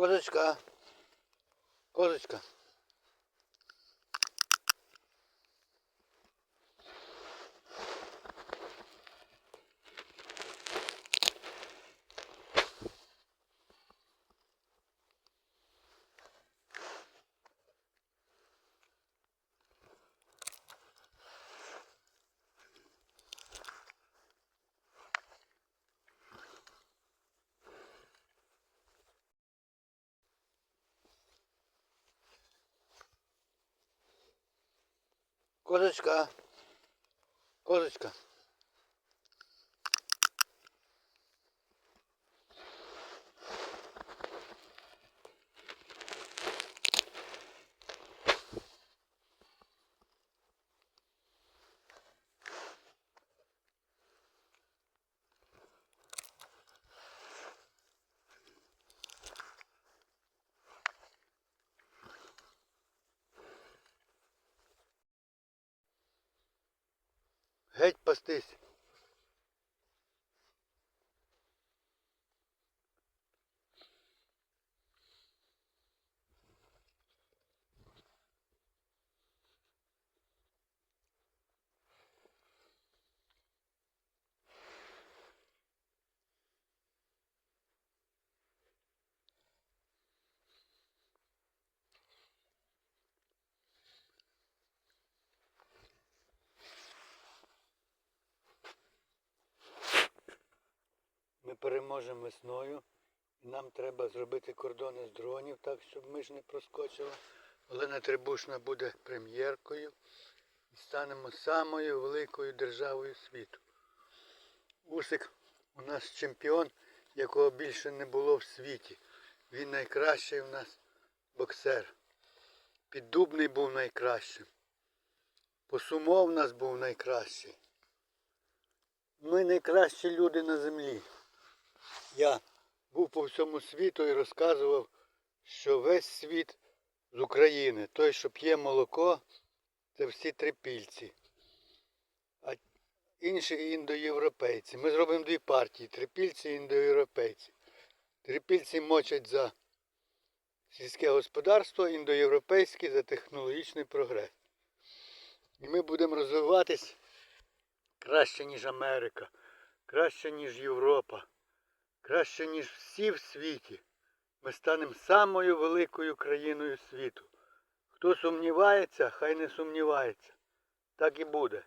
Козочка. Козочка. Козочка. Козочка. Геть пастись. Переможемо весною. І нам треба зробити кордони з дронів, так, щоб ми ж не проскочили. Олена Трибушна буде прем'єркою і станемо самою великою державою світу. Усик у нас чемпіон, якого більше не було в світі. Він найкращий у нас боксер. Піддубний був найкращим. Посумов у нас був найкращий. Ми найкращі люди на землі. Я був по всьому світу і розказував, що весь світ з України, той, що п'є молоко, це всі трипільці. А інші індоєвропейці. Ми зробимо дві партії трипільці і індоєвропейці. Трипільці мочать за сільське господарство, індоєвропейські за технологічний прогрес. І ми будемо розвиватись краще, ніж Америка, краще, ніж Європа. Краще, ніж всі в світі. Ми станемо самою великою країною світу. Хто сумнівається, хай не сумнівається. Так і буде.